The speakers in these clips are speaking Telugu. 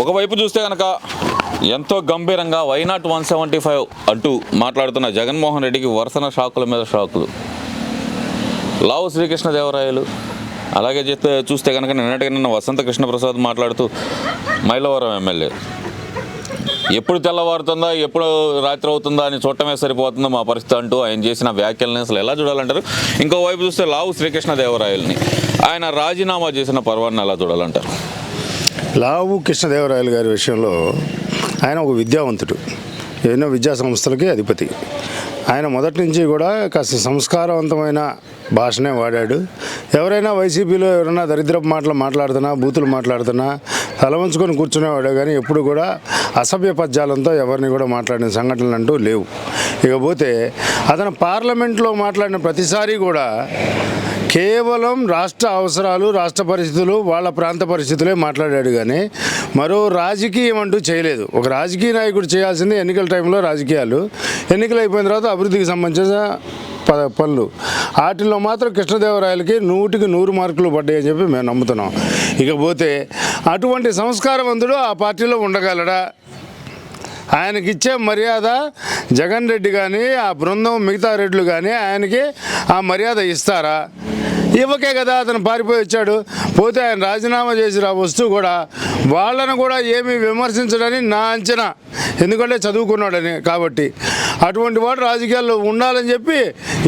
ఒకవైపు చూస్తే కనుక ఎంతో గంభీరంగా వైనాట్ వన్ సెవెంటీ ఫైవ్ అంటూ మాట్లాడుతున్న జగన్మోహన్ రెడ్డికి వరుసన షాకుల మీద షాకులు. లావు శ్రీకృష్ణదేవరాయలు అలాగే చేస్తే చూస్తే కనుక నిన్నటికి నిన్న వసంత కృష్ణప్రసాద్ మాట్లాడుతూ మైలవరం ఎమ్మెల్యే. ఎప్పుడు తెల్లవారుతుందా ఎప్పుడు రాత్రి అవుతుందా అని చూడటమే సరిపోతుందో మా పరిస్థితి అంటూ ఆయన చేసిన వ్యాఖ్యలని అసలు ఎలా చూడాలంటారు? ఇంకోవైపు చూస్తే లావు శ్రీకృష్ణదేవరాయల్ని ఆయన రాజీనామా చేసిన పర్వాన్ని ఎలా చూడాలంటారు? లావు కృష్ణదేవరాయలు గారి విషయంలో ఆయన ఒక విద్యావంతుడు. ఎన్నో విద్యా సంస్థలకి అధిపతి. ఆయన మొదటి నుంచి కూడా కాస్త సంస్కారవంతమైన భాషనే వాడాడు. ఎవరైనా వైసీపీలో ఎవరైనా దరిద్రపు మాటలు మాట్లాడుతున్నా బూతులు మాట్లాడుతున్నా తలవంచుకొని కూర్చునేవాడు కానీ ఎప్పుడు కూడా అసభ్య పద్యాలంతో ఎవరిని కూడా మాట్లాడిన సంఘటనలు అంటూ లేవు. ఇకపోతే అతను పార్లమెంట్లో మాట్లాడిన ప్రతిసారి కూడా కేవలం రాష్ట్ర అవసరాలు రాష్ట్ర పరిస్థితులు వాళ్ళ ప్రాంత పరిస్థితులే మాట్లాడాడు కానీ మరో రాజకీయం అంటూ చేయలేదు. ఒక రాజకీయ నాయకుడు చేయాల్సింది ఎన్నికల టైంలో రాజకీయాలు. ఎన్నికలు అయిపోయిన తర్వాత అభివృద్ధికి సంబంధించిన ప- పనులు. వాటిల్లో మాత్రం కృష్ణదేవరాయలకి నూటికి నూరు మార్కులు పడ్డాయని చెప్పి మేము నమ్ముతున్నాం. ఇకపోతే అటువంటి సంస్కారవంతుడు ఆ పార్టీలో ఉండగలడా? ఆయనకి ఇచ్చే మర్యాద జగన్ రెడ్డి కానీ ఆ బృందం మిగతా రెడ్లు కానీ ఆయనకి ఆ మర్యాద ఇస్తారా? ఇవ్వకే కదా అతను పారిపోయి వచ్చాడు. పోతే ఆయన రాజీనామా చేసి రా వస్తూ కూడా వాళ్ళను కూడా ఏమీ విమర్శించడని నా అంచనా. ఎందుకంటే చదువుకున్నాడని కాబట్టి. అటువంటి వాడు రాజకీయాల్లో ఉండాలని చెప్పి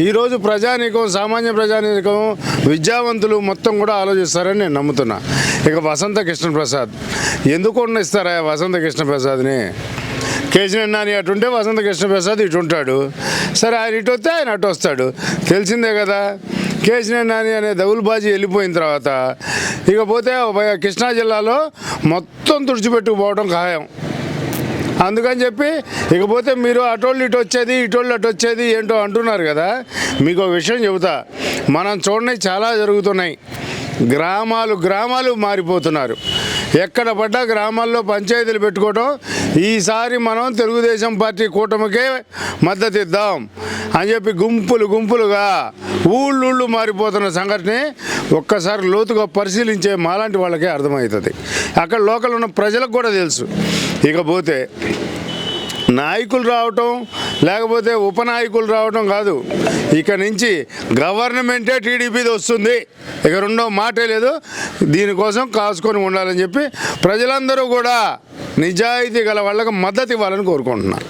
ఈరోజు ప్రజానీకం సామాన్య ప్రజానీకం విద్యావంతులు మొత్తం కూడా ఆలోచిస్తారని నేను నమ్ముతున్నా. ఇక వసంత కృష్ణప్రసాద్ ఎందుకు ఉండనిస్తారా వసంత కృష్ణప్రసాద్ని? కేజీఎన్ నాని అటు ఉంటే వసంత కృష్ణప్రసాద్ ఇటు ఉంటాడు. సరే ఆయన ఇటు వస్తే ఆయన అటు వస్తాడు. తెలిసిందే కదా కేసీఆర్ నాని అనే దౌల్బాజీ వెళ్ళిపోయిన తర్వాత ఇకపోతే కృష్ణా జిల్లాలో మొత్తం తుడిచిపెట్టుకుపోవడం ఖాయం. అందుకని చెప్పి ఇకపోతే మీరు అటోళ్ళు ఇటు వచ్చేది ఇటోళ్ళు అటు వచ్చేది ఏంటో అంటున్నారు కదా మీకు విషయం చెబుతా. మనం చూడని చాలా జరుగుతున్నాయి. గ్రామాలు గ్రామాలు మారిపోతున్నారు. ఎక్కడ పడ్డా గ్రామాల్లో పంచాయతీలు పెట్టుకోవడం ఈసారి మనం తెలుగుదేశం పార్టీ కూటమికే మద్దతు ఇద్దాం అని చెప్పి గుంపులు గుంపులుగా ఊళ్ళూళ్ళు మారిపోతున్న సంఘటన ఒక్కసారి లోతుగా పరిశీలించే మాలాంటి వాళ్ళకే అర్థమవుతుంది. అక్కడ లోకల్ ఉన్న ప్రజలకు కూడా తెలుసు. ఇకపోతే నాయకులు రావటం లేకపోతే ఉపనాయకులు రావటం కాదు. ఇక నుంచి గవర్నమెంటే టీడీపీది వస్తుంది. ఇక రెండో మాటే లేదు. దీనికోసం కాసుకొని ఉండాలని చెప్పి ప్రజలందరూ కూడా నిజాయితీ గల వాళ్ళకి మద్దతు ఇవ్వాలని కోరుకుంటున్నాను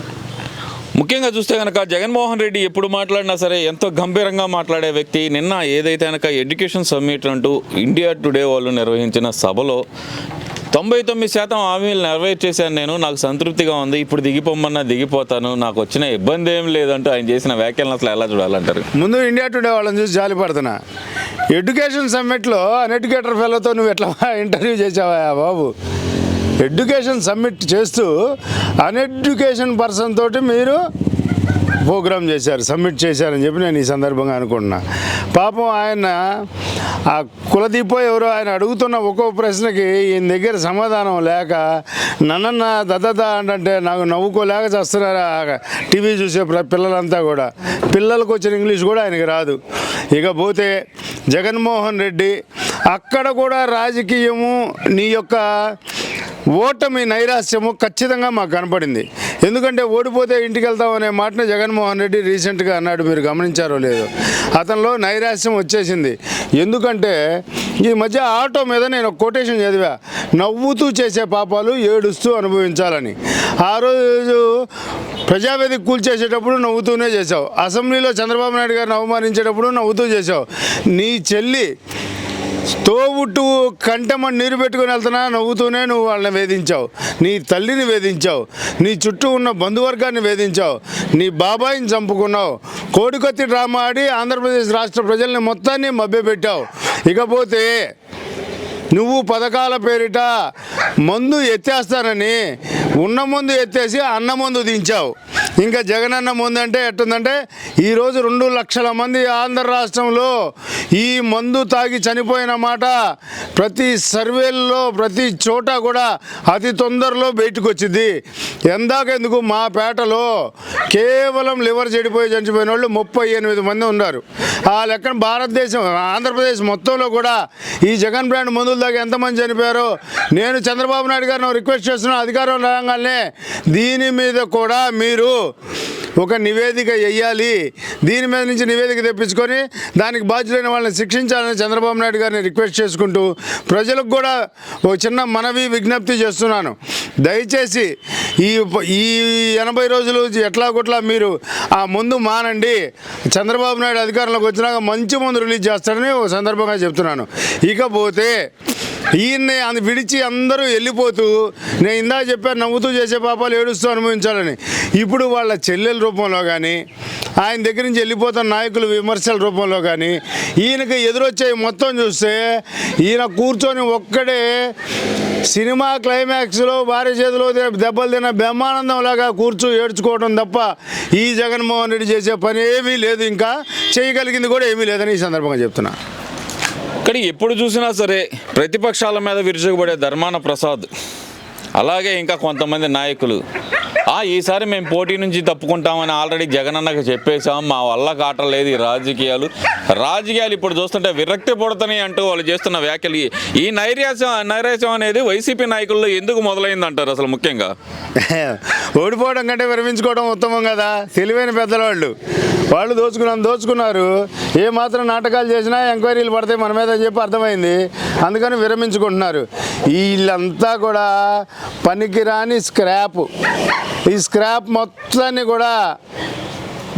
ముఖ్యంగా చూస్తే కనుక జగన్మోహన్ రెడ్డి ఎప్పుడు మాట్లాడినా సరే ఎంతో గంభీరంగా మాట్లాడే వ్యక్తి. నిన్న ఏదైతే కనుక ఎడ్యుకేషన్ సమ్మిట్ అంటూ ఇండియా టుడే వాళ్ళు నిర్వహించిన సభలో తొంభై తొమ్మిది శాతం హామీలు నెరవేర్చేశాను నేను. నాకు సంతృప్తిగా ఉంది. ఇప్పుడు దిగిపోమన్నా దిగిపోతాను. నాకు వచ్చిన ఇబ్బంది ఏం లేదంటూ ఆయన చేసిన వ్యాఖ్యలను అసలు ఎలా చూడాలంటారు? ముందు ఇండియా టుడే వాళ్ళని చూసి జాలి పడుతున్నా. ఎడ్యుకేషన్ సమ్మిట్లో అన్ఎడ్యుకేటర్ ఫెలోతో నువ్వు ఎట్లా ఇంటర్వ్యూ చేసావా బాబు? ఎడ్యుకేషన్ సమ్మిట్ చేస్తూ అన్ఎడ్యుకేషన్ పర్సన్ తోటి మీరు ప్రోగ్రామ్ చేశారు సబ్మిట్ చేశారని చెప్పి నేను ఈ సందర్భంగా అనుకుంటున్నా. పాపం ఆయన ఆ కులదీపో ఎవరో ఆయన అడుగుతున్న ఒక్కో ప్రశ్నకి ఈయన దగ్గర సమాధానం లేక నన్నన్న దద్దత అంటే నాకు నవ్వుకోలేక చేస్తున్నారు? టీవీ చూసే పిల్లలంతా కూడా. పిల్లలకు వచ్చిన ఇంగ్లీష్ కూడా ఆయనకి రాదు. ఇకపోతే జగన్మోహన్ రెడ్డి అక్కడ కూడా రాజకీయము నీ యొక్క ఓటమి నైరాశ్యము ఖచ్చితంగా మాకు కనపడింది. ఎందుకంటే ఓడిపోతే ఇంటికి వెళ్తాం అనే మాటను జగన్మోహన్ రెడ్డి రీసెంట్గా అన్నాడు మీరు గమనించారో లేదో. అతనిలో నైరాశ్యం వచ్చేసింది. ఎందుకంటే ఈ మధ్య ఆటో మీద నేను కొటేషన్ చదివా నవ్వుతూ చేసే పాపాలు ఏడుస్తూ అనుభవించాలని. ఆ రోజు ప్రజావేదిక కూల్చేసేటప్పుడు నవ్వుతూనే చేసావు అసెంబ్లీలో చంద్రబాబు నాయుడు గారిని అవమానించేటప్పుడు నవ్వుతూ చేసావు నీ చెల్లి తోబుట్టు కంటమని నీరు పెట్టుకుని వెళ్తున్నా నవ్వుతూనే నువ్వు వాళ్ళని వేధించావు. నీ తల్లిని వేధించావు. నీ చుట్టూ ఉన్న బంధువర్గాన్ని వేధించావు. నీ బాబాయిని చంపుకున్నావు. కోడికొత్తి డ్రామా ఆడి ఆంధ్రప్రదేశ్ రాష్ట్ర ప్రజల్ని మొత్తాన్ని మభ్యపెట్టావు. ఇకపోతే నువ్వు పథకాల పేరిట మందు ఎత్తేస్తానని ఉన్న మందు ఎత్తేసి అన్న మందు దించావు. ఇంకా జగనన్న ముందంటే ఎట్టుందంటే ఈరోజు రెండు లక్షల మంది ఆంధ్ర రాష్ట్రంలో ఈ మందు తాగి చనిపోయిన మాట ప్రతి సర్వేల్లో ప్రతి చోట కూడా అతి తొందరలో బయటకు వచ్చింది ఎందాకెందుకు మా పేటలో కేవలం లివర్ చెడిపోయి చనిపోయిన వాళ్ళు ముప్పై ఎనిమిది మంది ఉన్నారు. ఆ లెక్కన భారతదేశం ఆంధ్రప్రదేశ్ మొత్తంలో కూడా ఈ జగన్ బ్రాండ్ మందులు దాకా ఎంతమంది చనిపోయారో నేను చంద్రబాబు నాయుడు గారిని రిక్వెస్ట్ చేస్తున్నాను అధికారం రాగానే దీని మీద కూడా మీరు ఒక నివేదిక వేయాలి. దీని మీద నుంచి నివేదిక తెప్పించుకొని దానికి బాధ్యులైన వాళ్ళని శిక్షించాలని చంద్రబాబు నాయుడు గారిని రిక్వెస్ట్ చేసుకుంటూ ప్రజలకు కూడా ఒక చిన్న మనవి విజ్ఞప్తి చేస్తున్నాను. దయచేసి ఈ ఈ ఎనభై రోజులు ఎట్లా కొట్లా మీరు ఆ ముందు మానండి. చంద్రబాబు నాయుడు అధికారంలోకి వచ్చినాక మంచి మందు రిలీజ్ చేస్తాడని ఒక సందర్భంగా చెప్తున్నాను. ఇకపోతే ఈయన్ని అందు విడిచి అందరూ వెళ్ళిపోతూ నేను ఇందా చెప్పాను నవ్వుతూ చేసే పాపాలు ఏడుస్తూ అనుభవించాలని. ఇప్పుడు వాళ్ళ చెల్లెల రూపంలో కానీ ఆయన దగ్గర నుంచి వెళ్ళిపోతున్న నాయకులు విమర్శల రూపంలో కానీ ఈయనకి ఎదురొచ్చాయి మొత్తం చూస్తే ఈయన కూర్చొని ఒక్కడే సినిమా క్లైమాక్స్లో భార్య చేతిలో దెబ్బలు తిన్న బ్రహ్మానందం లాగా కూర్చో ఏడ్చుకోవడం తప్ప ఈ జగన్మోహన్ రెడ్డి చేసే పని ఏమీ లేదు. ఇంకా చేయగలిగింది కూడా ఏమీ లేదని ఈ సందర్భంగా చెప్తున్నా. కానీ ఎప్పుడు చూసినా సరే ప్రతిపక్షాల మీద విరుచుకుపడే ధర్మాన ప్రసాద్. అలాగే ఇంకా కొంతమంది నాయకులు. ఆ ఈసారి మేము పోటీ నుంచి తప్పుకుంటామని ఆల్రెడీ జగనన్నకు చెప్పేశాం. మా వల్ల కాటలేదు ఈ రాజకీయాలు. రాజకీయాలు ఇప్పుడు చూస్తుంటే విరక్తి పడుతున్నాయి అంటూ వాళ్ళు చేస్తున్న వ్యాఖ్యలు. ఈ- ఈ నైరాశ్యం నైరాశ్యం అనేది వైసీపీ నాయకుల్లో ఎందుకు మొదలైంది అంటారు అసలు ముఖ్యంగా? ఓడిపోవడం కంటే విరమించుకోవడం ఉత్తమం కదా. తెలివైన పెద్దవాళ్ళు. వాళ్ళు దోచుకున్నాం దోచుకున్నారు. ఏ మాత్రం నాటకాలు చేసినా ఎంక్వైరీలు పడతాయి మన మీద అని చెప్పి అర్థమైంది. అందుకని విరమించుకుంటున్నారు. వీళ్ళంతా కూడా పనికిరాని స్క్రాప్. ఈ స్క్రాప్ మొత్తాన్ని కూడా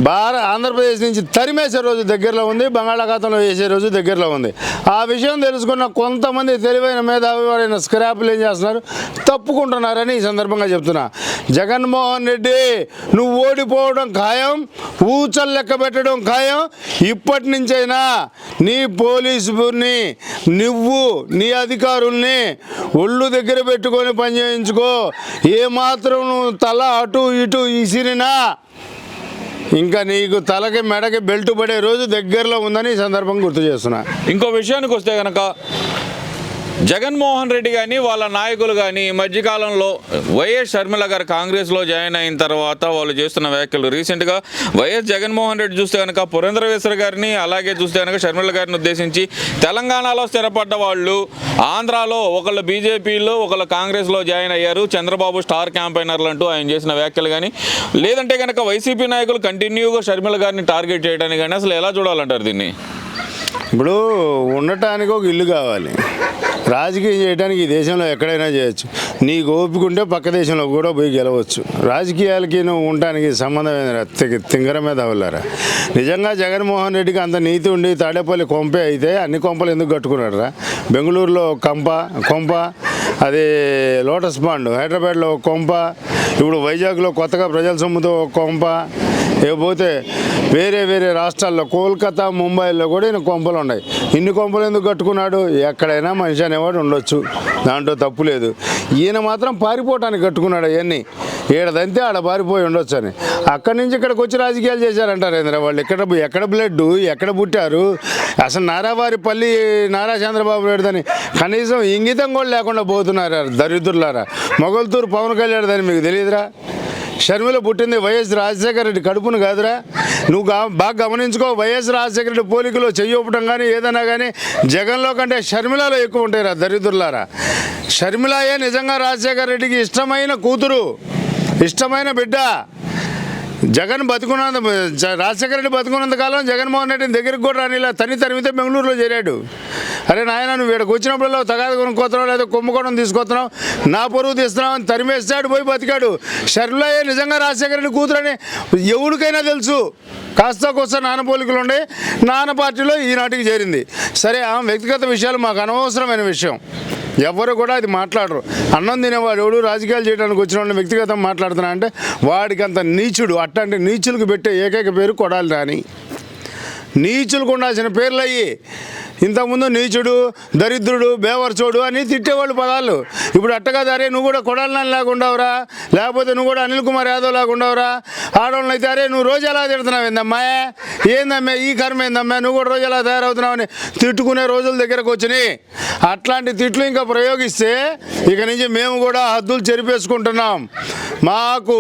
భార ఆంధ్రప్రదేశ్ నుంచి తరిమేసే రోజు దగ్గరలో ఉంది బంగాళాఖాతంలో వేసే రోజు దగ్గరలో ఉంది. ఆ విషయం తెలుసుకున్న కొంతమంది తెలివైన మేధావివారైన స్క్రాప్లు ఏం చేస్తున్నారు? తప్పుకుంటున్నారని ఈ సందర్భంగా చెప్తున్నా. జగన్మోహన్ రెడ్డి నువ్వు ఓడిపోవడం ఖాయం ఊచలు లెక్క పెట్టడం ఖాయం. ఇప్పటి నుంచైనా నీ పోలీసుని నువ్వు నీ అధికారుల్ని ఒళ్ళు దగ్గర పెట్టుకొని పని చేయించుకో. ఏమాత్రం నువ్వు తల అటు ఇటు ఇసిరినా ఇంకా నీకు తలకి మెడకి బెల్ట్ పడే రోజు దగ్గరలో ఉందని ఈ సందర్భం గుర్తు చేస్తున్నా. ఇంకో విషయానికి వస్తే కనుక జగన్మోహన్ రెడ్డి కానీ వాళ్ళ నాయకులు కానీ ఈ మధ్యకాలంలో వైఎస్ షర్మిల గారు కాంగ్రెస్లో జాయిన్ అయిన తర్వాత వాళ్ళు చేస్తున్న వ్యాఖ్యలు రీసెంట్గా వైఎస్ జగన్మోహన్ రెడ్డి చూస్తే కనుక పురేంద్రవేశ్వర గారిని అలాగే చూస్తే కనుక షర్మిల గారిని ఉద్దేశించి తెలంగాణలో స్థిరపడ్డ వాళ్ళు ఆంధ్రాలో ఒకళ్ళు బీజేపీలో ఒకళ్ళు కాంగ్రెస్లో జాయిన్ అయ్యారు. చంద్రబాబు స్టార్ క్యాంపైనర్లు అంటూ ఆయన చేసిన వ్యాఖ్యలు కానీ లేదంటే కనుక వైసీపీ నాయకులు కంటిన్యూగా షర్మిల గారిని టార్గెట్ చేయడానికి కానీ అసలు ఎలా చూడాలంటారు దీన్ని? ఇప్పుడు ఉండటానికి ఒక ఇల్లు కావాలి. రాజకీయం చేయడానికి ఈ దేశంలో ఎక్కడైనా చేయొచ్చు. నీకు ఓపిక ఉంటే పక్క దేశంలో కూడా పోయి గెలవచ్చు. రాజకీయాలకి నువ్వు ఉండటానికి సంబంధం తింగర మీద వెళ్ళారా నిజంగా జగన్మోహన్ రెడ్డికి అంత నీతి ఉండి తాడేపల్లి కొంపే అయితే అన్ని కొంపలు ఎందుకు కట్టుకున్నాడు రా బెంగళూరులో కంప కొంప అది లోటస్ పాండ్ హైదరాబాద్లో ఒక కొంప ఇప్పుడు వైజాగ్లో కొత్తగా ప్రజల సొమ్ముతో ఒక కొంప ఇకపోతే వేరే వేరే రాష్ట్రాల్లో కోల్కతా ముంబైలో కూడా ఈయన కొంపలు ఉన్నాయి. ఇన్ని కొంపలు ఎందుకు కట్టుకున్నాడు? ఎక్కడైనా మనిషి అనేవాడు ఉండొచ్చు. దాంట్లో తప్పు లేదు. ఈయన మాత్రం పారిపోవటానికి కట్టుకున్నాడు అవన్నీ. ఏడదంతే ఆడ పారిపోయి ఉండొచ్చు అని. అక్కడి నుంచి ఇక్కడికి వచ్చి రాజకీయాలు చేశారంటారు ఏంద్ర వాళ్ళు. ఎక్కడ ఎక్కడ బ్లడ్ ఎక్కడ పుట్టారు? అసలు నారావారిపల్లి నారా చంద్రబాబు నాయుడుదని కనీసం ఇంగితం కూడా లేకుండా పోతున్నారు దరిద్రులారా? మొగల్తూరు పవన్ కళ్యాణ్ దాన్ని మీకు తెలియదురా? షర్మిల పుట్టింది వైఎస్ రాజశేఖర రెడ్డి కడుపును కాదురా. నువ్వు బాగా గమనించుకో వైఎస్ రాజశేఖర రెడ్డి పోలికలో చెయ్యొప్పటం కానీ ఏదైనా కానీ జగన్లో కంటే షర్మిలలో ఎక్కువ ఉంటాయిరా దరిద్రులారా. షర్మిలయే నిజంగా రాజశేఖర రెడ్డికి ఇష్టమైన కూతురు ఇష్టమైన బిడ్డ. జగన్ బతుకున్నంత రాజశేఖర రెడ్డి బతుకున్నంత కాలం జగన్మోహన్ రెడ్డిని దగ్గరికి కూడా రానిలా. తని తరిమితే బెంగళూరులో చేరాడు. అరే నాయన నువ్వు ఇక్కడికి వచ్చినప్పుడల్లా తగాదు కొనుక్కోతున్నావు లేదా కుంభకోణం తీసుకొస్తున్నావు? నా పొరుగు తీస్తున్నావు అని తరిమేస్తాడు పోయి బతికాడు. షర్మిలయ్య నిజంగా రాజశేఖర రెడ్డి కూతురని ఎవరికైనా తెలుసు. కాస్త కోస్త నాన్న పోలికలు ఉండే నాన్న పార్టీలో ఈనాటికి చేరింది. సరే ఆమె వ్యక్తిగత విషయాలు మాకు అనవసరమైన విషయం. ఎవరు కూడా అది మాట్లాడరు. అన్నం తినేవాడు ఎవడు? రాజకీయాలు చేయడానికి వచ్చిన వాళ్ళు వ్యక్తిగతం మాట్లాడుతున్నా అంటే వాడికి అంత నీచుడు అట్లాంటి నీచులకు పెట్టే ఏకైక పేరు కొడాలి రాని నీచులకు ఉండాల్సిన పేర్లు అయ్యి ఇంతకుముందు నీచుడు దరిద్రుడు బేవర్చోడు అని తిట్టేవాళ్ళు పదాలు. ఇప్పుడు అట్టగా అరే నువ్వు కూడా కొడాలని లేకుండావురా లేకపోతే నువ్వు కూడా అనిల్ కుమార్ యాదవ్ లేకుండావురా ఆడవాళ్ళని అయితే అరే నువ్వు రోజు ఎలా తిడుతున్నావు ఏందమ్మా? ఏందమ్మా ఈ కర్మ ఏందమ్మా? నువ్వు కూడా రోజు ఎలా తయారవుతున్నావు అని తిట్టుకునే రోజుల దగ్గరకు వచ్చినాయి. అట్లాంటి తిట్లు ఇంకా ప్రయోగిస్తే ఇక నుంచి మేము కూడా హద్దులు చెరిపేసుకుంటున్నాం. మాకు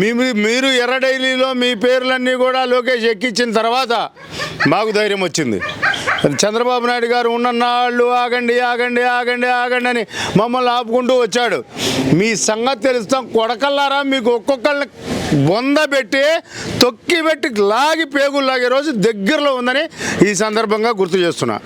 మీ మీరు ఎర్ర డైలీలో మీ పేర్లన్నీ కూడా లోకేష్ ఎక్కించిన తర్వాత మాకు ధైర్యం వచ్చింది. చంద్రబాబు నాయుడు గారు ఉన్నన్నాళ్ళు ఆగండి ఆగండి ఆగండి ఆగండి అని మమ్మల్ని ఆపుకుంటూ వచ్చాడు. మీ సంగతి తెలుస్తాం. కొడకల్లారా మీకు ఒక్కొక్కళ్ళని బొంద పెట్టి తొక్కి పెట్టి లాగి పేగులు లాగే రోజు దగ్గరలో ఉందని ఈ సందర్భంగా గుర్తు చేస్తున్నా.